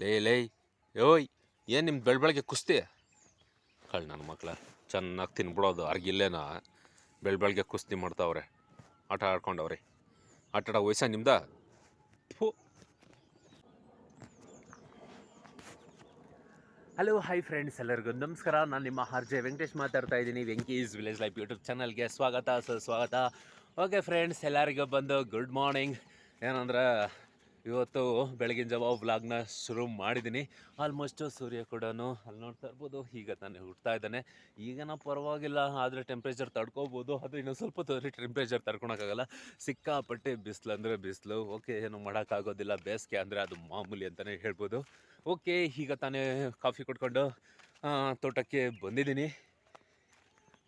ಲೇ ಲೇ. ಯೋಯ್ ಏನು ನಿಮ್ಮ ಬೆಳ ಬೆಳಗ್ಗೆ ಕುಸ್ತಿ? ಕಳ್ ನನ್ನ ಮಕ್ಳ, ಚೆನ್ನಾಗಿ ತಿನ್ಬಿಡೋದು ಅರ್ಗಿಲ್ಲೇನ ಬೆಳ ಬೆಳಗ್ಗೆ ಕುಸ್ತಿ ಮಾಡ್ತಾವ್ರೆ. ಆಟ ಆಡ್ಕೊಂಡವ್ರೆ. ಆಟ ಆಡೋ ವಯಸ್ಸ ನಿಮ್ದ? ಫು. ಹಲೋ ಹೈ ಫ್ರೆಂಡ್ಸ್ ಎಲ್ಲರಿಗೂ ನಮಸ್ಕಾರ. ನಾನು ನಿಮ್ಮ ಹರ್ಜೆ ವೆಂಕಟೇಶ್ ಮಾತಾಡ್ತಾ ಇದ್ದೀನಿ ವೆಂಕೀಸ್ ವಿಲೇಜ್ ಲೈಫ್ ಯೂಟ್ಯೂಬ್ ಚಾನಲ್ಗೆ ಸ್ವಾಗತ ಸುಸ್ವಾಗತ ಓಕೆ ಫ್ರೆಂಡ್ಸ್ ಎಲ್ಲರಿಗೂ ಬಂದು ಗುಡ್ ಮಾರ್ನಿಂಗ್ ಏನಂದ್ರೆ ಇವತ್ತು ಬೆಳಗಿನ ಜಾವ ವ್ಲಾಗ್ನ ಶುರು ಮಾಡಿದ್ದೀನಿ ಆಲ್ಮೋಸ್ಟು ಸೂರ್ಯ ಕೂಡ ಅಲ್ಲಿ ನೋಡ್ತಾ ಇರ್ಬೋದು. ಈಗ ತಾನೇ ಹುಡ್ತಾ ಇದ್ದಾನೆ. ಈಗನ ಪರವಾಗಿಲ್ಲ, ಆದರೆ ಟೆಂಪ್ರೇಚರ್ ತಡ್ಕೋಬೋದು. ಆದರೆ ಇನ್ನೊಂದು ಸ್ವಲ್ಪ ತೊಂದರೆ ಟೆಂಪ್ರೇಚರ್ ತಡ್ಕೊಳಕ್ಕಾಗಲ್ಲ. ಸಿಕ್ಕಾಪಟ್ಟೆ ಬಿಸಿಲು ಅಂದರೆ ಬಿಸಿಲು. ಓಕೆ ಏನು ಮಾಡೋಕ್ಕಾಗೋದಿಲ್ಲ. ಬೇಸಿಗೆ ಅಂದರೆ ಅದು ಮಾಮೂಲಿ ಅಂತಲೇ ಹೇಳ್ಬೋದು. ಓಕೆ ಈಗ ತಾನೇ ಕಾಫಿ ಕುಡ್ಕೊಂಡು ತೋಟಕ್ಕೆ ಬಂದಿದ್ದೀನಿ.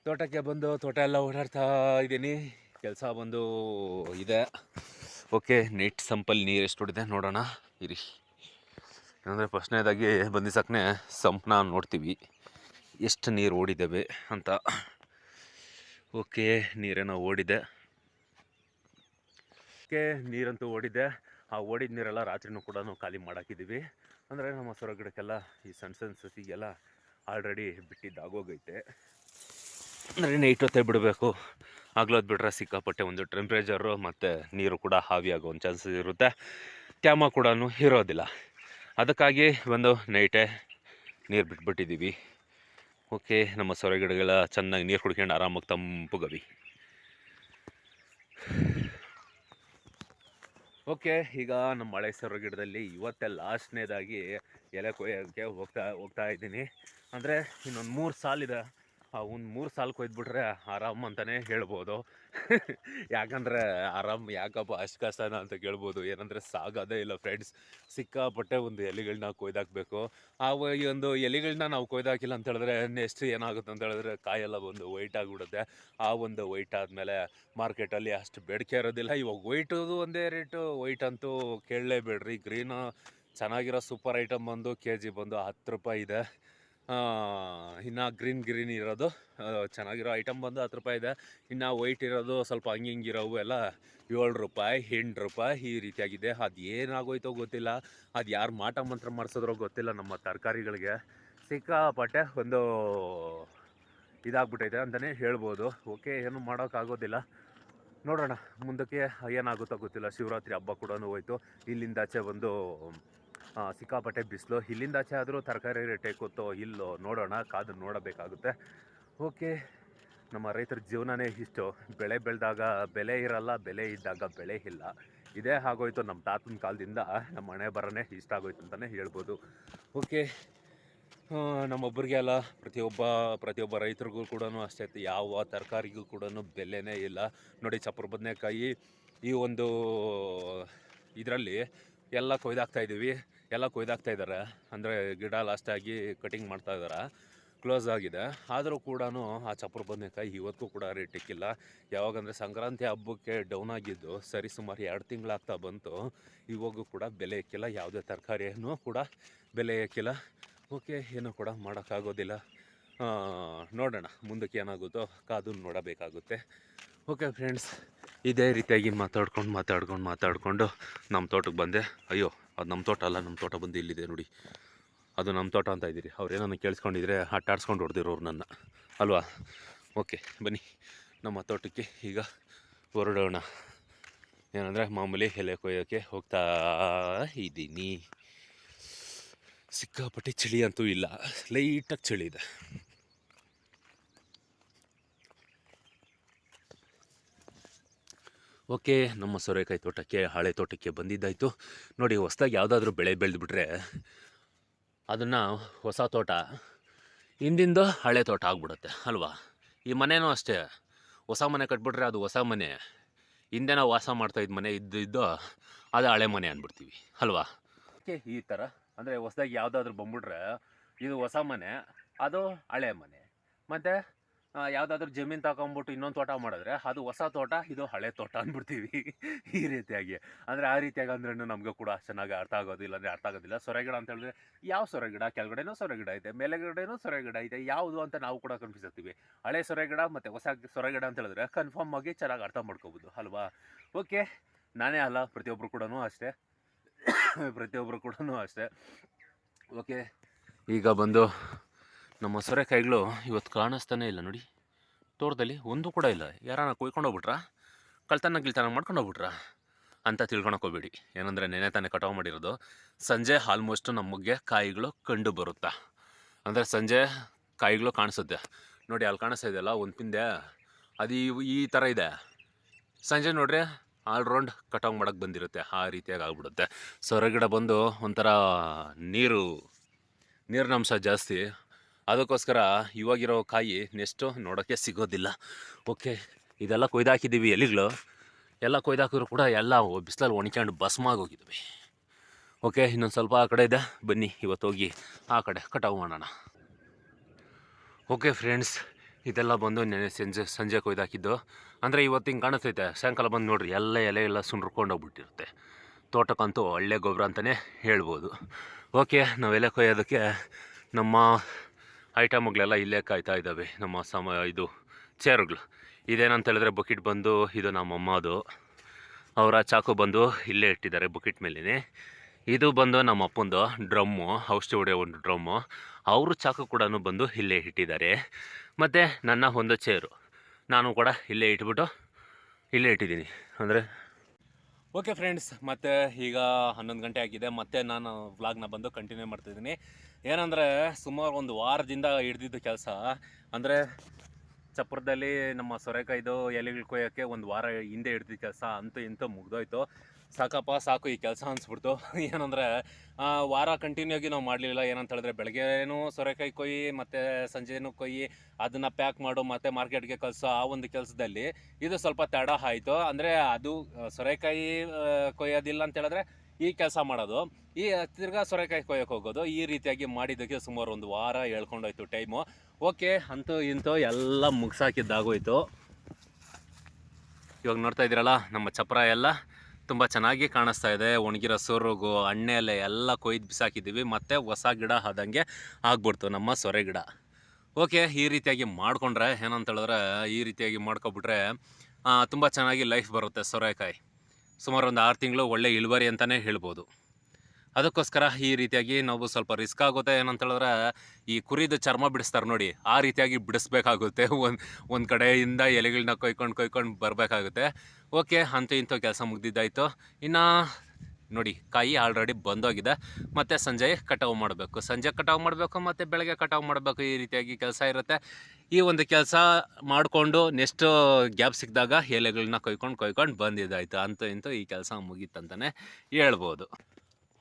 ತೋಟಕ್ಕೆ ಬಂದು ತೋಟ ಎಲ್ಲ ಓಡಾಡ್ತಾ ಇದ್ದೀನಿ. ಕೆಲಸ ಬಂದು ಇದೆ. ಓಕೆ, ನೆಟ್ ಸಂಪಲ್ಲಿ ನೀರು ಎಷ್ಟು ಹೊಡಿದೆ ನೋಡೋಣ. ಇರಿ. ಏನಂದರೆ ಫಸ್ಟ್ನೇದಾಗಿ ಬಂದಿಸಕ್ಕನೆ ಸಂಪ್ನ ನೋಡ್ತೀವಿ. ಎಷ್ಟು ನೀರು ಓಡಿದ್ದೇವೆ ಅಂತ. ಓಕೆ, ನೀರೇನೋ ಓಡಿದೆ. ಓಕೆ, ನೀರಂತೂ ಓಡಿದೆ. ಆ ಓಡಿದ ನೀರೆಲ್ಲ ರಾತ್ರಿನೂ ಕೂಡ ಖಾಲಿ ಮಾಡಾಕಿದ್ದೀವಿ ಅಂದರೆ ನಮ್ಮ ಸೊರ ಗಿಡಕ್ಕೆಲ್ಲ ಈ ಸಣ್ಣ ಸಣ್ಣ ಸಸಿಗೆಲ್ಲ ಆಲ್ರೆಡಿ ಬಿಟ್ಟಿದ್ದಾಗೋಗೈತೆ. ಅಂದರೆ ನೈಟ್ ಹೊತ್ತೇ ಬಿಡಬೇಕು. ಆಗ್ಲೋದು ಬಿಟ್ರೆ ಸಿಕ್ಕಾಪಟ್ಟೆ ಒಂದು ಟೆಂಪ್ರೇಚರು ಮತ್ತು ನೀರು ಕೂಡ ಹಾವಿಯಾಗೋ ಒಂದು ಚಾನ್ಸಸ್ ಇರುತ್ತೆ. ತ್ಯಾಮ ಕೂಡ ಇರೋದಿಲ್ಲ. ಅದಕ್ಕಾಗಿ ಒಂದು ನೈಟೇ ನೀರು ಬಿಟ್ಬಿಟ್ಟಿದ್ದೀವಿ ಓಕೆ ನಮ್ಮ ಸೊರೆ ಗಿಡಗಳ ಚೆನ್ನಾಗಿ ನೀರು ಕುಡ್ಕೊಂಡು ಆರಾಮಾಗಿ ತಂಪುಗವಿ ಓಕೆ ಈಗ ನಮ್ಮ ಮಳೆ ಸೊರ ಗಿಡದಲ್ಲಿ ಇವತ್ತೇ ಲಾಸ್ಟ್ನೇದಾಗಿ ಎಲೆ ಕೊಯ್ಯೋಕ್ಕೆ ಹೋಗ್ತಾ ಹೋಗ್ತಾ ಇದ್ದೀನಿ. ಅಂದರೆ ಇನ್ನೊಂದು ಮೂರು ಸಾಲಿದೆ. ಒಂದು ಮೂರು ಸಾಲು ಕೊಯ್ದುಬಿಟ್ರೆ ಆರಾಮ್ ಅಂತಲೇ ಹೇಳ್ಬೋದು. ಯಾಕಂದರೆ ಆರಾಮ್ ಯಾಕಪ್ಪ ಅಷ್ಟು ಕಷ್ಟನ ಅಂತ ಕೇಳ್ಬೋದು. ಏನಂದರೆ ಸಾಗೋದೇ ಇಲ್ಲ ಫ್ರೆಂಡ್ಸ್ ಸಿಕ್ಕಾಪಟ್ಟೆ ಒಂದು ಎಲೆಗಳನ್ನ ಕೊಯ್ದಾಕಬೇಕು. ಆ ಒಂದು ಎಲೆಗಳನ್ನ ನಾವು ಕೊಯ್ದಾಕಿಲ್ಲ ಅಂತ ಹೇಳಿದ್ರೆ ನೆಕ್ಸ್ಟ್ ಏನಾಗುತ್ತೆ ಅಂತ ಹೇಳಿದ್ರೆ ಕಾಯೆಲ್ಲ ಒಂದು ವೈಟ್ ಆಗಿಬಿಡುತ್ತೆ. ಆ ಒಂದು ವೈಟ್ ಆದಮೇಲೆ ಮಾರ್ಕೆಟಲ್ಲಿ ಅಷ್ಟು ಬೇಡಿಕೆ ಇರೋದಿಲ್ಲ. ಇವಾಗ ವೈಟದು ಒಂದೇ ರೇಟು ವೈಟ್ ಅಂತೂ ಕೇಳಲೇಬೇಡ್ರಿ. ಗ್ರೀನು ಚೆನ್ನಾಗಿರೋ ಸೂಪರ್ ಐಟಮ್ ಬಂದು ಕೆ ಜಿ ಬಂದು ಹತ್ತು ರೂಪಾಯಿ ಇದೆ. ಇನ್ನು ಗ್ರೀನ್ ಗ್ರೀನ್ ಇರೋದು. ಚೆನ್ನಾಗಿರೋ ಐಟಮ್ ಬಂದು ಹತ್ತು ರೂಪಾಯಿ ಇದೆ. ಇನ್ನು ವೈಟ್ ಇರೋದು ಸ್ವಲ್ಪ ಹಂಗೆ ಹಿಂಗೆ ಇರೋವು ಎಲ್ಲ ಏಳು ರೂಪಾಯಿ, ಎಂಟು ರೂಪಾಯಿ ಈ ರೀತಿಯಾಗಿದೆ. ಅದು ಏನಾಗೋಯ್ತೋ ಗೊತ್ತಿಲ್ಲ. ಅದು ಯಾರು ಮಾಟ ಮಂತ್ರ ಮಾಡಿಸಿದ್ರೋ ಗೊತ್ತಿಲ್ಲ ನಮ್ಮ ತರಕಾರಿಗಳಿಗೆ. ಸಿಕ್ಕಾಪಟ್ಟೆ ಒಂದು ಇದಾಗ್ಬಿಟ್ಟೈತೆ ಅಂತಲೇ ಹೇಳ್ಬೋದು. ಓಕೆ, ಏನು ಮಾಡೋಕ್ಕಾಗೋದಿಲ್ಲ. ನೋಡೋಣ, ಮುಂದಕ್ಕೆ ಏನಾಗುತ್ತೋ ಗೊತ್ತಿಲ್ಲ. ಶಿವರಾತ್ರಿ ಹಬ್ಬ ಕೂಡ ಹೋಯ್ತು. ಇಲ್ಲಿಂದಾಚೆ ಒಂದು ಸಿಕ್ಕಾಪಟ್ಟೆ ಬಿಸಿಲು. ಇಲ್ಲಿಂದ ಆಚೆ ಆದರೂ ತರಕಾರಿ ರೇಟ್ ಕೂತೋ ಇಲ್ಲೋ ನೋಡೋಣ, ಕಾದು ನೋಡಬೇಕಾಗುತ್ತೆ. ಓಕೆ ನಮ್ಮ ರೈತರ ಜೀವನನೇ ಇಷ್ಟು. ಬೆಳೆ ಬೆಳೆದಾಗ ಬೆಲೆ ಇರಲ್ಲ, ಬೆಲೆ ಇದ್ದಾಗ ಬೆಳೆ ಇಲ್ಲ. ಇದೇ ಆಗೋಯ್ತು ನಮ್ಮ ತಾತನ ಕಾಲದಿಂದ. ನಮ್ಮ ಮನೆ ಬರನೇ ಇಷ್ಟ ಆಗೋಯ್ತು ಅಂತಲೇ ಹೇಳ್ಬೋದು. ಓಕೆ ನಮ್ಮೊಬ್ಬರಿಗೆ ಅಲ್ಲ ಪ್ರತಿಯೊಬ್ಬ ಪ್ರತಿಯೊಬ್ಬ ರೈತರಿಗೂ ಕೂಡ ಅಷ್ಟೇ. ಯಾವ ತರಕಾರಿಗೂ ಕೂಡ ಬೆಲೆನೇ ಇಲ್ಲ. ನೋಡಿ ಚಪ್ಪರ ಬದನೆಕಾಯಿ ಈ ಒಂದು ಇದರಲ್ಲಿ ಎಲ್ಲ ಕೊಯ್ದಾಕ್ತಾ ಇದ್ದೀವಿ. ಎಲ್ಲ ಕೊಯ್ದಾಕ್ತಾ ಇದ್ದಾರೆ ಅಂದರೆ ಗಿಡ ಲಾಸ್ಟಾಗಿ ಕಟಿಂಗ್ ಮಾಡ್ತಾ ಇದ್ದಾರೆ ಕ್ಲೋಸ್ ಆಗಿದೆ. ಆದರೂ ಕೂಡ ಆ ಚಪ್ಪರ ಬದನೆಕಾಯಿ ಇವತ್ತು ಕೂಡ ರೇಟ್ ಇಕ್ಕಿಲ್ಲ. ಯಾವಾಗಂದರೆ ಸಂಕ್ರಾಂತಿ ಹಬ್ಬಕ್ಕೆ ಡೌನ್ ಆಗಿದ್ದು ಸರಿ ಸುಮಾರು ಎರಡು ತಿಂಗಳಾಗ್ತಾ ಬಂತು. ಇವಾಗೂ ಕೂಡ ಬೆಲೆ ಇಕ್ಕಿಲ್ಲ. ಯಾವುದೇ ತರಕಾರಿಯನ್ನು ಕೂಡ ಬೆಲೆ ಇಕ್ಕಿಲ್ಲ. ಓಕೆ ಏನೂ ಕೂಡ ಮಾಡೋಕ್ಕಾಗೋದಿಲ್ಲ. ನೋಡೋಣ. ಮುಂದಕ್ಕೆ ಏನಾಗುತ್ತೋ ಕಾದು ನೋಡಬೇಕಾಗುತ್ತೆ. ಓಕೆ ಫ್ರೆಂಡ್ಸ್ ಇದೇ ರೀತಿಯಾಗಿ ಮಾತಾಡ್ಕೊಂಡು ಮಾತಾಡ್ಕೊಂಡು, ಮಾತಾಡಿಕೊಂಡು ನಮ್ಮ ತೋಟಕ್ಕೆ ಬಂದೆ. ಅಯ್ಯೋ ಅದು ನಮ್ಮ ತೋಟ ಅಲ್ಲ, ನಮ್ಮ ತೋಟ ಬಂದು ಇಲ್ಲಿದೆ ನೋಡಿ. ಅದು ನಮ್ಮ ತೋಟ ಅಂತ ಇದ್ದೀರಿ. ಅವ್ರೇನನ್ನು ಕೇಳಿಸ್ಕೊಂಡಿದ್ರೆ ಆಟಾಡ್ಸ್ಕೊಂಡು ಅವ್ರು ನನ್ನ. ಅಲ್ವಾ? ಓಕೆ, ಬನ್ನಿ. ನಮ್ಮ ತೋಟಕ್ಕೆ ಈಗ ಹೊರಡೋಣ. ಏನಂದರೆ ಮಾಮೂಲಿ ಎಲೆ ಕೊಯ್ಯೋಕ್ಕೆ ಹೋಗ್ತಾ ಇದ್ದೀನಿ. ಸಿಕ್ಕಾಪಟ್ಟೆ ಚಳಿ ಅಂತೂ ಇಲ್ಲ. ಲೈಟಾಗಿ ಚಳಿ ಇದೆ. ಓಕೆ, ನಮ್ಮ ಸೋರೆಕಾಯಿ ತೋಟಕ್ಕೆ, ಹಳೆ ತೋಟಕ್ಕೆ ಬಂದಿದ್ದಾಯಿತು. ನೋಡಿ, ಹೊಸ್ದಾಗಿ ಯಾವುದಾದ್ರೂ ಬೆಳೆ ಬೆಳೆದ್ಬಿಟ್ರೆ ಅದನ್ನು ಹೊಸ ತೋಟ, ಹಿಂದಿಂದು ಹಳೆ ತೋಟ ಆಗ್ಬಿಡುತ್ತೆ, ಅಲ್ವಾ? ಈ ಮನೆಯೂ ಅಷ್ಟೇ. ಹೊಸ ಮನೆ ಕಟ್ಬಿಟ್ರೆ ಅದು ಹೊಸ ಮನೆ. ಹಿಂದೆ ನಾವು ವಾಸ ಮಾಡ್ತಾ ಇದ್ದ ಮನೆ ಇದ್ದಿದ್ದು ಅದು ಹಳೆ ಮನೆ ಅಂದ್ಬಿಡ್ತೀವಿ ಅಲ್ವಾ? ಓಕೆ, ಈ ಥರ. ಅಂದರೆ ಹೊಸ್ದಾಗಿ ಯಾವುದಾದ್ರೂ ಬಂದ್ಬಿಟ್ರೆ ಇದು ಹೊಸ ಮನೆ, ಅದು ಹಳೆ ಮನೆ. ಮತ್ತು ಯಾವುದಾದ್ರೂ ಜಮೀನು ತಗೊಂಬಿಟ್ಟು ಇನ್ನೊಂದು ತೋಟ ಮಾಡಿದ್ರೆ ಅದು ಹೊಸ ತೋಟ, ಇದು ಹಳೆ ತೋಟ ಅಂದ್ಬಿಡ್ತೀವಿ. ಈ ರೀತಿಯಾಗಿ. ಅಂದರೆ ಆ ರೀತಿಯಾಗಿ ಅಂದ್ರೆ ನಮಗೂ ಕೂಡ ಚೆನ್ನಾಗಿ ಅರ್ಥ ಆಗೋದಿಲ್ಲ, ಅಂದರೆ ಅರ್ಥ ಆಗೋದಿಲ್ಲ. ಸೊರೆಗಿಡ ಅಂತ ಹೇಳಿದ್ರೆ ಯಾವ ಸೊರೆಗಿಡ? ಕೆಳಗಡೆನೂ ಸೊರೆಗಿಡ ಇದೆ ಮೇಲೆಗಡೆನೂ ಸೊರೆಗಿಡ ಇದೆ ಯಾವುದು ಅಂತ ನಾವು ಕೂಡ ಕನ್ಫ್ಯೂಸ್ ಆಗ್ತೀವಿ. ಹಳೆ ಸೊರೆಗಿಡ ಮತ್ತು ಹೊಸ ಸೊರೆಗಿಡ ಅಂತ ಹೇಳಿದ್ರೆ ಕನ್ಫರ್ಮ್ ಆಗಿ ಚೆನ್ನಾಗಿ ಅರ್ಥ ಮಾಡ್ಕೋಬೋದು, ಅಲ್ವಾ? ಓಕೆ ನಾನೇ ಅಲ್ಲ ಪ್ರತಿಯೊಬ್ಬರು ಕೂಡ ಅಷ್ಟೇ. ಪ್ರತಿಯೊಬ್ಬರು ಕೂಡ ಅಷ್ಟೇ. ಓಕೆ ಈಗ ಬಂದು ನಮ್ಮ ಸೊರೆಕಾಯಿಗಳು ಇವತ್ತು ಕಾಣಿಸ್ತಾನೆ ಇಲ್ಲ ನೋಡಿ. ತೋಟದಲ್ಲಿ ಒಂದು ಕೂಡ ಇಲ್ಲ. ಯಾರನ್ನ ಕೊಯ್ಕೊಂಡು ಕಳ್ತಾನ ಗಿಳ್ತನ ಮಾಡ್ಕೊಂಡು ಹೋಗ್ಬಿಟ್ರಾ? ಅಂತ ಹೋಗ್ಬೇಡಿ. ಏನಂದರೆ ನೆನೆ ತಾನೆ ಕಟಾವು ಮಾಡಿರೋದು. ಸಂಜೆ ಆಲ್ಮೋಸ್ಟ್ ನಮಗೆ ಕಾಯಿಗಳು ಕಂಡು ಬರುತ್ತಾ? ಅಂದರೆ ಸಂಜೆ ಕಾಯಿಗಳು ಕಾಣಿಸುತ್ತೆ. ನೋಡಿ, ಅಲ್ಲಿ ಕಾಣಿಸ್ತಾ ಇದೆಯಲ್ಲ, ಒಂದು ಪಿಂದೆ. ಅದು ಈ- ಥರ ಇದೆ. ಸಂಜೆ ನೋಡ್ರಿ ಆಲ್ರೌಂಡ್ ಕಟಾವು ಮಾಡೋಕ್ಕೆ ಬಂದಿರುತ್ತೆ. ಆ ರೀತಿಯಾಗಿ ಆಗ್ಬಿಡುತ್ತೆ. ಸೊರಗಿಡ ಬಂದು ಒಂಥರ ನೀರು ನೀರಿನ ಅಂಶ ಜಾಸ್ತಿ. ಅದಕ್ಕೋಸ್ಕರ ಇವಾಗಿರೋ ಕಾಯಿ ನೆಕ್ಸ್ಟು ನೋಡೋಕ್ಕೆ ಸಿಗೋದಿಲ್ಲ. ಓಕೆ, ಇದೆಲ್ಲ ಕೊಯ್ದಾಕಿದ್ದೀವಿ ಎಲೆಗಳು. ಎಲ್ಲ ಕೊಯ್ದಾಕಿದ್ರು ಕೂಡ ಎಲ್ಲ ಬಿಸಿಲಲ್ಲಿ ಒಣಕ್ಕೊಂಡು ಭಸ್ಮ ಆಗೋಗಿದ್ವಿ ಓಕೆ, ಇನ್ನೊಂದು ಸ್ವಲ್ಪ ಆ ಕಡೆ ಇದೆ. ಬನ್ನಿ, ಇವತ್ತು ಹೋಗಿ ಆ ಕಡೆ ಕಟಾವು ಮಾಡೋಣ. ಓಕೆ ಫ್ರೆಂಡ್ಸ್, ಇದೆಲ್ಲ ಬಂದು ನೆನೆ ಸಂಜೆ ಸಂಜೆ ಕೊಯ್ದಾಕಿದ್ದು. ಅಂದರೆ ಇವತ್ತು ಹಿಂಗೆ ಕಾಣಿಸ್ತೈತೆ, ಸಾಯಂಕಾಲ ಬಂದು ನೋಡ್ರಿ, ಎಲ್ಲ ಎಲೆ ಎಲ್ಲ ಸುಂಡ್ಕೊಂಡು ಹೋಗ್ಬಿಟ್ಟಿರುತ್ತೆ. ತೋಟಕ್ಕಂತೂ ಒಳ್ಳೆ ಗೊಬ್ಬರ ಅಂತಲೇ ಹೇಳ್ಬೋದು. ಓಕೆ ನಾವು ಎಲೆ ಕೊಯ್ಯೋದಕ್ಕೆ ನಮ್ಮ ಐಟಮ್ಗಳೆಲ್ಲ ಇಲ್ಲೇ ಕಾಯ್ತಾ ಇದ್ದಾವೆ. ನಮ್ಮ ಸಮ ಇದು ಚೇರ್ಗಳು. ಇದೇನಂತ ಹೇಳಿದ್ರೆ ಬಕೆಟ್ ಬಂದು, ಇದು ನಮ್ಮ ಅಮ್ಮದು. ಅವರ ಚಾಕು ಬಂದು ಇಲ್ಲೇ ಇಟ್ಟಿದ್ದಾರೆ ಬಕೆಟ್ ಮೇಲೇ ಇದು ಬಂದು ನಮ್ಮ ಅಪ್ಪಂದು ಡ್ರಮ್ಮು ಔಷಧಿ ಹೊಡೆಯೋ ಒಂದು ಡ್ರಮ್ಮು. ಅವರು ಚಾಕು ಕೂಡ ಬಂದು ಇಲ್ಲೇ ಇಟ್ಟಿದ್ದಾರೆ. ಮತ್ತು ನನ್ನ ಒಂದು ಚೇರು. ನಾನು ಕೂಡ ಇಲ್ಲೇ ಇಟ್ಬಿಟ್ಟು ಇಲ್ಲೇ ಇಟ್ಟಿದ್ದೀನಿ. ಅಂದರೆ ಓಕೆ ಫ್ರೆಂಡ್ಸ್ ಮತ್ತೆ ಈಗ ಹನ್ನೊಂದು ಗಂಟೆ ಆಗಿದೆ. ಮತ್ತೆ ನಾನು ವ್ಲಾಗ್ನ ಬಂದು ಕಂಟಿನ್ಯೂ ಮಾಡ್ತಿದ್ದೀನಿ. ಏನಂದರೆ ಸುಮಾರು ಒಂದು ವಾರದಿಂದ ಹಿಡ್ದಿದ್ದು ಕೆಲಸ. ಅಂದರೆ ಚಪ್ರದಲ್ಲಿ ನಮ್ಮ ಸೊರೆಕಾಯ್ದು ಎಲೆಗಳು ಕೊಯ್ಯೋಕ್ಕೆ ಒಂದು ವಾರ ಹಿಂದೆ ಹಿಡ್ದಿದ್ದ ಕೆಲಸ ಅಂತೂ ಇಂತೂ ಮುಗ್ದೋಯ್ತು. ಸಾಕಪ್ಪ, ಸಾಕು ಈ ಕೆಲಸ ಅನಿಸ್ಬಿಡ್ತು. ಏನಂದರೆ ವಾರ ಕಂಟಿನ್ಯೂ ಆಗಿ ನಾವು ಮಾಡಲಿಲ್ಲ. ಏನಂತ ಹೇಳಿದ್ರೆ, ಬೆಳಗ್ಗೆನೂ ಸೊರೆಕಾಯಿ ಕೊಯ್ಯಿ, ಮತ್ತು ಸಂಜೆನೂ ಕೊಯ್ಯಿ, ಅದನ್ನು ಪ್ಯಾಕ್ ಮಾಡು, ಮತ್ತು ಮಾರ್ಕೆಟ್ಗೆ ಕಳಿಸೋ ಆ ಒಂದು ಕೆಲಸದಲ್ಲಿ. ಇದು ಸ್ವಲ್ಪ ತಡ ಆಯಿತು. ಅಂದರೆ ಅದು ಸೊರೆಕಾಯಿ ಕೊಯ್ಯೋದಿಲ್ಲ ಅಂತ ಹೇಳಿದ್ರೆ ಈ ಕೆಲಸ ಮಾಡೋದು. ಈ ತಿರ್ಗಾ ಸೊರೆಕಾಯಿ ಕೊಯ್ಯೋಕೆ ಹೋಗೋದು. ಈ ರೀತಿಯಾಗಿ ಮಾಡಿದ್ದಕ್ಕೆ ಸುಮಾರು ಒಂದು ವಾರ ಹೇಳ್ಕೊಂಡೋಯ್ತು ಟೈಮು. ಓಕೆ, ಅಂತೂ ಇಂತೂ ಎಲ್ಲ ಮುಗಿಸಾಕಿದ್ದಾಗೋಯ್ತು. ಇವಾಗ ನೋಡ್ತಾ ಇದ್ದೀರಲ್ಲ, ನಮ್ಮ ಚಪ್ರ ಎಲ್ಲ ತುಂಬ ಚೆನ್ನಾಗಿ ಕಾಣಿಸ್ತಾ ಇದೆ. ಒಣಗಿರೋ ಸೊರಗು ಎಲೆ ಎಲ್ಲ ಕೊಯ್ದು ಬಿಸಾಕಿದ್ದೀವಿ. ಮತ್ತು ಹೊಸ ಗಿಡ ಆದಂಗೆ ಆಗ್ಬಿಡ್ತು ನಮ್ಮ ಸೊರೆ ಗಿಡ. ಓಕೆ, ಈ ರೀತಿಯಾಗಿ ಮಾಡಿಕೊಂಡ್ರೆ ಏನಂತ ಹೇಳಿದ್ರೆ ಈ ರೀತಿಯಾಗಿ ಮಾಡ್ಕೊಬಿಟ್ರೆ ತುಂಬ ಚೆನ್ನಾಗಿ ಲೈಫ್ ಬರುತ್ತೆ ಸೊರೆಕಾಯಿ. ಸುಮಾರು ಒಂದು ಆರು ತಿಂಗಳು ಒಳ್ಳೆ ಇಳುವರಿ ಅಂತಲೇ ಹೇಳ್ಬೋದು. ಅದಕ್ಕೋಸ್ಕರ ಈ ರೀತಿಯಾಗಿ ನಾವು ಸ್ವಲ್ಪ ರಿಸ್ಕ್ ಆಗುತ್ತೆ ಏನಂತ ಹೇಳಿದ್ರೆ, ಈ ಕುರಿದು ಚರ್ಮ ಬಿಡಿಸ್ತಾರೆ ನೋಡಿ, ಆ ರೀತಿಯಾಗಿ ಬಿಡಿಸ್ಬೇಕಾಗುತ್ತೆ. ಒಂದು ಒಂದು ಕಡೆಯಿಂದ ಎಲೆಗಳನ್ನ ಕೊಯ್ಕೊಂಡು ಕೊಯ್ಕೊಂಡು ಬರಬೇಕಾಗುತ್ತೆ. ಓಕೆ, ಅಂತೂ ಇಂಥ ಕೆಲಸ ಮುಗ್ದಿದ್ದಾಯಿತು. ಇನ್ನು ನೋಡಿ, ಕಾಯಿ ಆಲ್ರೆಡಿ ಬಂದೋಗಿದೆ. ಮತ್ತು ಸಂಜೆ ಕಟಾವು ಮಾಡಬೇಕು. ಸಂಜೆ ಕಟಾವು ಮಾಡಬೇಕು, ಮತ್ತು ಬೆಳಗ್ಗೆ ಕಟಾವು ಮಾಡಬೇಕು. ಈ ರೀತಿಯಾಗಿ ಕೆಲಸ ಇರುತ್ತೆ. ಈ ಒಂದು ಕೆಲಸ ಮಾಡಿಕೊಂಡು ನೆಕ್ಸ್ಟ್ ಗ್ಯಾಪ್ ಸಿಕ್ಕಿದಾಗ ಎಲೆಗಳನ್ನ ಕೊಯ್ಕೊಂಡು ಕೊಯ್ಕೊಂಡು ಬಂದಿದ್ದಾಯಿತು. ಅಂತೂ ಇಂತೂ ಈ ಕೆಲಸ ಮುಗೀತಂತಲೇ ಹೇಳ್ಬೋದು.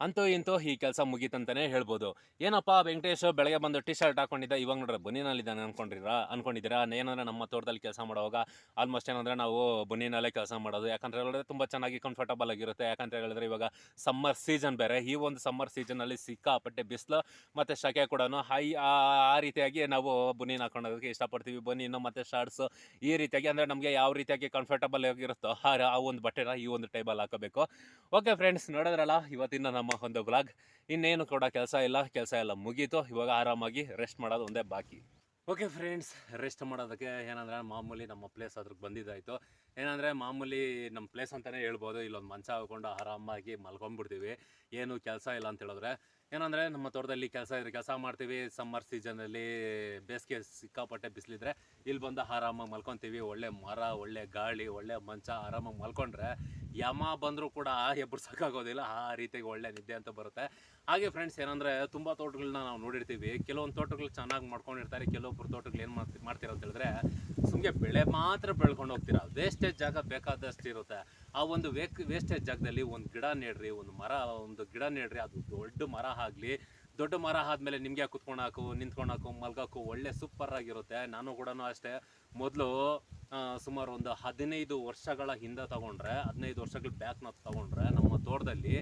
ಅಂತೂ ಇಂತೂ ಈ ಕೆಲಸ ಮುಗೀತಂತಲೇ ಹೇಳ್ಬೋದು. ಏನಪ್ಪ ವೆಂಕಟೇಶ್ ಬೆಳಗ್ಗೆ ಬಂದು ಟಿ ಶರ್ಟ್ ಹಾಕೊಂಡಿದ್ದ, ಇವಾಗ ನೋಡ್ರೆ ಬನ್ನಿನಲ್ಲಿದ್ದಾನೆ ಅನ್ಕೊಂಡಿರ ಅನ್ಕೊಂಡಿದ್ದೀರಾ? ಏನಂದ್ರೆ ನಮ್ಮ ತೋಟದಲ್ಲಿ ಕೆಲಸ ಮಾಡುವಾಗ ಆಲ್ಮೋಸ್ಟ್ ಏನಂದ್ರೆ ನಾವು ಬನ್ನಿನಲ್ಲೇ ಕೆಲಸ ಮಾಡೋದು. ಯಾಕಂತ ಹೇಳಿದ್ರೆ ತುಂಬ ಚೆನ್ನಾಗಿ ಕಂಫರ್ಟಬಲ್ ಆಗಿರುತ್ತೆ. ಯಾಕಂತ ಹೇಳಿದ್ರೆ ಇವಾಗ ಸಮ್ಮರ್ ಸೀಸನ್ ಬೇರೆ. ಈ ಒಂದು ಸಮ್ಮರ್ ಸೀಸನಲ್ಲಿ ಸಿಕ್ಕಾಪಟ್ಟೆ ಬಿಸಿಲು ಮತ್ತು ಶಕೆ ಕೂಡ ಹೈ ಆ ರೀತಿಯಾಗಿ ನಾವು ಬನ್ನಿನ ಹಾಕೊಂಡೋದಕ್ಕೆ ಇಷ್ಟಪಡ್ತೀವಿ. ಇನ್ನು ಮತ್ತು ಶರ್ಟ್ಸ್ ಈ ರೀತಿಯಾಗಿ ಅಂದರೆ ನಮಗೆ ಯಾವ ರೀತಿಯಾಗಿ ಕಂಫರ್ಟಬಲ್ ಆಗಿರುತ್ತೋ ಆ ಒಂದು ಬಟ್ಟೆನ ಈ ಒಂದು ಟೈಬಲ್ ಹಾಕೋಬೇಕು. ಓಕೆ ಫ್ರೆಂಡ್ಸ್ ನೋಡಿದ್ರಲ್ಲ? ಇವತ್ತಿನ ನಮ್ಮ ಒಂದು ಬ್ಲಾಗ್ ಇನ್ನೇನು ಕೂಡ ಕೆಲಸ ಇಲ್ಲ, ಕೆಲಸ ಎಲ್ಲ ಮುಗೀತು. ಇವಾಗ ಆರಾಮಾಗಿ ರೆಸ್ಟ್ ಮಾಡೋದು ಒಂದೇ ಬಾಕಿ. ಓಕೆ ಫ್ರೆಂಡ್ಸ್ ರೆಸ್ಟ್ ಮಾಡೋದಕ್ಕೆ ಏನಂದ್ರೆ ಮಾಮೂಲಿ ನಮ್ಮ ಪ್ಲೇಸ್ ಅದ್ರಿಗೆ ಬಂದಿದ್ದಾಯಿತು. ಏನಂದರೆ ಮಾಮೂಲಿ ನಮ್ಮ ಪ್ಲೇಸ್ ಅಂತಲೇ ಹೇಳ್ಬೋದು. ಇಲ್ಲೊಂದು ಮಂಚ ಹಾಕೊಂಡು ಆರಾಮಾಗಿ ಮಲ್ಕೊಂಡ್ಬಿಡ್ತೀವಿ. ಏನು ಕೆಲಸ ಇಲ್ಲ ಅಂತ ಹೇಳಿದ್ರೆ ಏನಂದರೆ ನಮ್ಮ ತೋಟದಲ್ಲಿ ಕೆಲಸ ಇದ್ರೆ ಕೆಲಸ ಮಾಡ್ತೀವಿ. ಸಮ್ಮರ್ ಸೀಸನಲ್ಲಿ ಬೇಸಿಗೆ ಸಿಕ್ಕಾಪಟ್ಟೆ ಬಿಸಿಲಿದ್ರೆ ಇಲ್ಲಿ ಬಂದು ಆರಾಮಾಗಿ ಮಲ್ಕೊತೀವಿ. ಒಳ್ಳೆ ಮರ, ಒಳ್ಳೆ ಗಾಳಿ, ಒಳ್ಳೆ ಮಂಚ ಆರಾಮಾಗಿ ಮಲ್ಕೊಂಡ್ರೆ ಯಮ ಬಂದರೂ ಕೂಡ ಎಬ್ಬರ್ಸೋಕ್ಕಾಗೋದಿಲ್ಲ ಆ ರೀತಿಯಾಗಿ ಒಳ್ಳೆ ನಿದ್ದೆ ಅಂತ ಬರುತ್ತೆ. ಹಾಗೆ ಫ್ರೆಂಡ್ಸ್ ಏನಂದರೆ ತುಂಬ ತೋಟಗಳನ್ನ ನಾವು ನೋಡಿರ್ತೀವಿ. ಕೆಲವೊಂದು ತೋಟಗಳು ಚೆನ್ನಾಗಿ ಮಾಡ್ಕೊಂಡಿರ್ತಾರೆ. ಕೆಲವೊಬ್ರು ತೋಟಗಳು ಏನು ಮಾಡ್ತಿ, ಮಾಡ್ತೀರ ಅಂತ ಹೇಳಿದ್ರೆ ಸುಮ್ಮನೆ ಬೆಳೆ ಮಾತ್ರ ಬೆಳ್ಕೊಂಡು ಹೋಗ್ತೀರಾ. ವೇಸ್ಟೇಜ್ ಜಾಗ ಬೇಕಾದಷ್ಟು ಇರುತ್ತೆ ಆ ಒಂದು ವೇಕ್ ವೇಸ್ಟೇಜ್ ಜಾಗದಲ್ಲಿ ಒಂದು ಗಿಡ ನೆಡ್ರಿ, ಒಂದು ಮರ, ಒಂದು ಗಿಡ ನೆಡ್ರಿ, ಅದು ದೊಡ್ಡ ಮರ ಆಗಲಿ. ದೊಡ್ಡ ಮರ ಆದಮೇಲೆ ನಿಮಗೆ ಕುತ್ಕೊಳಕು, ನಿಂತ್ಕೊಳಕು ಮಲ್ಗೋಕ್ಕೂ ಒಳ್ಳೆ ಸೂಪರ್ ಆಗಿರುತ್ತೆ. ನಾನು ಕೂಡ ಅಷ್ಟೇ. ಮೊದಲು ಸುಮಾರು ಒಂದು ಹದಿನೈದು ವರ್ಷಗಳ ಹಿಂದೆ ತಗೊಂಡ್ರೆ, ಹದಿನೈದು ವರ್ಷಗಳ ಬ್ಯಾಕ್ ನಾವು ತಗೊಂಡ್ರೆ, ನಮ್ಮ ತೋಟದಲ್ಲಿ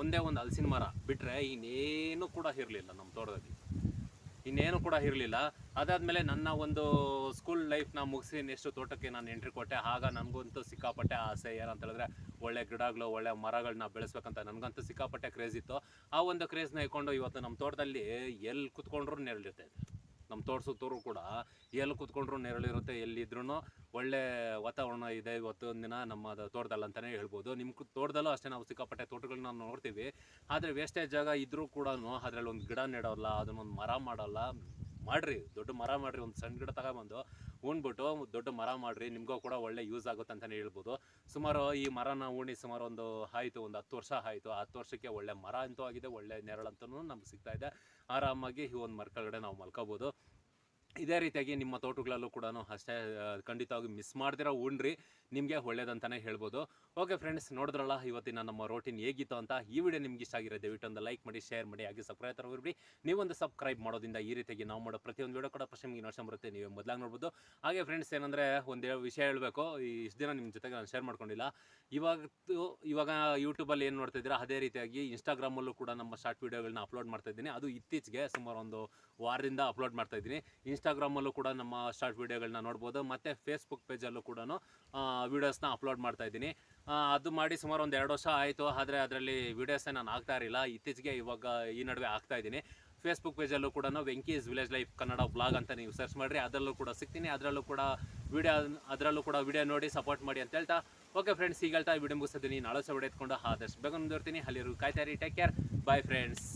ಒಂದೇ ಒಂದು ಹಲಸಿನ ಮರ ಬಿಟ್ಟರೆ ಇನ್ನೇನು ಕೂಡ ಇರಲಿಲ್ಲ ನಮ್ಮ ತೋಟದಲ್ಲಿ. ಇನ್ನೇನು ಕೂಡ ಇರಲಿಲ್ಲ. ಅದಾದಮೇಲೆ ನನ್ನ ಒಂದು ಸ್ಕೂಲ್ ಲೈಫ್ನ ಮುಗಿಸಿ ನೆಕ್ಸ್ಟ್ ತೋಟಕ್ಕೆ ನಾನು ಎಂಟ್ರಿ ಕೊಟ್ಟೆ. ಆಗ ನನಗಂತೂ ಸಿಕ್ಕಾಪಟ್ಟೆ ಆಸೆ. ಏನಂತ ಹೇಳಿದ್ರೆ ಒಳ್ಳೆ ಗಿಡಗಳು, ಒಳ್ಳೆ ಮರಗಳನ್ನ ಬೆಳೆಸ್ಬೇಕಂತ ನನಗಂತೂ ಸಿಕ್ಕಾಪಟ್ಟೆ ಕ್ರೇಜ್ ಇತ್ತು. ಆ ಒಂದು ಕ್ರೇಜ್ನ ಇಟ್ಕೊಂಡು ಇವತ್ತು ನಮ್ಮ ತೋಟದಲ್ಲಿ ಎಲ್ಲಿ ಕುತ್ಕೊಂಡ್ರು ನೆರಳಿರ್ತೈತೆ. ನಮ್ಮ ತೋಟ ಸುತ್ತೂರು ಕೂಡ ಎಲ್ಲಿ ಕೂತ್ಕೊಂಡ್ರು ನೆರಳಿರುತ್ತೆ ಎಲ್ಲಿದ್ರೂ ಒಳ್ಳೆ ವಾತಾವರಣ ಇದೆ ಇವತ್ತೊಂದು ದಿನ ನಮ್ಮ ತೋಟದಲ್ಲಿ ಅಂತಲೇ ಹೇಳ್ಬೋದು. ನಿಮ್ಮ ತೋಟದಲ್ಲೂ ಅಷ್ಟೇ ನಾವು ಸಿಕ್ಕಾಪಟ್ಟೆ ತೋಟಗಳನ್ನ ನಾವು ನೋಡ್ತೀವಿ. ಆದರೆ ವೇಸ್ಟೇಜ್ ಜಾಗ ಇದ್ರೂ ಕೂಡ ಅದರಲ್ಲಿ ಒಂದು ಗಿಡ ನೆಡೋಲ್ಲ, ಅದನ್ನೊಂದು ಮರ ಮಾಡೋಲ್ಲ. ಮಾಡಿರಿ, ದೊಡ್ಡ ಮರ ಮಾಡಿರಿ, ಒಂದು ಸಣ್ಣ ಗಿಡ ತಗೊಂಬಂದು ಉಣ್ಬಿಟ್ಟು ದೊಡ್ಡ ಮರ ಮಾಡ್ರಿ, ನಿಮಗೂ ಕೂಡ ಒಳ್ಳೆ ಯೂಸ್ ಆಗುತ್ತೆ ಅಂತಲೇ ಹೇಳ್ಬೋದು. ಸುಮಾರು ಈ ಮರನ ಉಣ್ಣಿ ಸುಮಾರು ಒಂದು ಆಯಿತು, ಒಂದು ಹತ್ತು ವರ್ಷ ಆಯಿತು. ಹತ್ತು ವರ್ಷಕ್ಕೆ ಒಳ್ಳೆ ಮರ ಅಂತೂ ಆಗಿದೆ, ಒಳ್ಳೆ ನೆರಳಂತೂ ನಮ್ಗೆ ಸಿಗ್ತಾ ಇದೆ. ಆರಾಮಾಗಿ ಈ ಒಂದು ಮರ ಕೆಳಗಡೆ ನಾವು ಮಲ್ಕೋಬೋದು. ಇದೇ ರೀತಿಯಾಗಿ ನಿಮ್ಮ ತೋಟಗಳಲ್ಲೂ ಕೂಡ ಅಷ್ಟೇ ಖಂಡಿತವಾಗಿ ಮಿಸ್ ಮಾಡ್ದಿರೋ, ಉಣ್ರಿ. ನಿಮಗೆ ಒಳ್ಳೇದಂತಾನೆ ಹೇಳ್ಬೋದು. ಓಕೆ ಫ್ರೆಂಡ್ಸ್ ನೋಡಿದ್ರಲ್ಲ, ಇವತ್ತಿನ ನಮ್ಮ ರೋಟಿನ್ ಹೇಗಿತ್ತು ಅಂತ ಈ ವಿಡಿಯೋ ನಿಮ್ಗೆ ಇಷ್ಟ ಆಗಿರೋ ದಯವಿಟ್ಟು ಒಂದು ಲೈಕ್ ಮಾಡಿ ಶೇರ್ ಮಾಡಿ, ಹಾಗೆ ಸಬ್ಸ್ಕ್ರೈಬ್ ತರಬಿಡಿ ನೀವೊಂದು ಸಬ್ಸ್ಕ್ರೈಬ್ ಮಾಡೋದಿಂದ ಈ ರೀತಿಯಾಗಿ ನಾವು ಮಾಡೋ ಪ್ರತಿಯೊಂದು ವಿಡಿಯೋ ಕೂಡ ಫಸ್ಟ್ ನಿಮಗೆ ನೋಡ್ಸ್ಕೊಂಡ್ ಬರುತ್ತೆ, ನೀವು ಮೊದಲಾಗಿ ನೋಡ್ಬೋದು. ಹಾಗೆ ಫ್ರೆಂಡ್ಸ್ ಏನಂದರೆ ಒಂದು ವಿಷಯ ಹೇಳಬೇಕು ಇಷ್ಟು ದಿನ ನಿಮ್ಮ ಜೊತೆಗೆ ನಾನು ಶೇರ್ ಮಾಡ್ಕೊಂಡಿಲ್ಲ. ಇವಾಗತ್ತು ಇವಾಗ ಯೂಟ್ಯೂಬಲ್ಲಿ ಏನು ನೋಡ್ತಿದ್ದೀರಾ, ಅದೇ ರೀತಿಯಾಗಿ ಇನ್ಸ್ಟಾಗ್ರಾಮಲ್ಲೂ ಕೂಡ ನಮ್ಮ ಶಾರ್ಟ್ ವೀಡಿಯೋಗಳನ್ನ ಅಪ್ಲೋಡ್ ಮಾಡ್ತಾ ಇದ್ದೀನಿ. ಅದು ಇತ್ತೀಚೆಗೆ ಸುಮಾರು ಒಂದು ವಾರದಿಂದ ಅಪ್ಲೋಡ್ ಮಾಡ್ತಾ ಇದ್ದೀನಿ. ಇನ್ಸ್ಟಾಗ್ರಾಮಲ್ಲೂ ಕೂಡ ನಮ್ಮ ಶಾರ್ಟ್ ವೀಡಿಯೋಗಳನ್ನ ನೋಡ್ಬೋದು, ಮತ್ತು ಫೇಸ್ಬುಕ್ ಪೇಜಲ್ಲೂ ಕೂಡ ವೀಡಿಯೋಸ್ನ ಅಪ್ಲೋಡ್ ಮಾಡ್ತಾ ಇದ್ದೀನಿ. ಅದು ಮಾಡಿ ಸುಮಾರು ಒಂದು ಎರಡು ವರ್ಷ ಆಯಿತು. ಆದರೆ ಅದರಲ್ಲಿ ವೀಡಿಯೋಸೇ ನಾನು ಆಗ್ತಾ ಇರಲಿಲ್ಲ. ಇತ್ತೀಚೆಗೆ ಇವಾಗ ಈ ನಡುವೆ ಆಗ್ತಾ ಇದ್ದೀನಿ. ಫೇಸ್ಬುಕ್ ಪೇಜಲ್ಲೂ ಕೂಡ Venkis village life Kannada blog ಅಂತ ನೀವು ಸರ್ಚ್ ಮಾಡಿರಿ. ಅದರಲ್ಲೂ ಕೂಡ ಸಿಗ್ತೀನಿ. ಅದರಲ್ಲೂ ಕೂಡ ವಿಡಿಯೋ ಅದರಲ್ಲೂ ಕೂಡ ವಿಡಿಯೋ ನೋಡಿ ಸಪೋರ್ಟ್ ಮಾಡಿ ಅಂತ ಹೇಳ್ತಾ. ಓಕೆ ಫ್ರೆಂಡ್ಸ್ ಈಗ ಹೇಳ್ತಾ ವಿಡಿಯೋ ಮುಗಿಸ್ತೀನಿ ನಾಳೆ ಸಹ ಎತ್ಕೊಂಡು ಆದಷ್ಟು ಬೇಗ ಮುಂದುವರ್ತೀನಿ. ಅಲ್ಲಿರು ಕಾಯ್ತಾ ಇರಿ. Take care bye friends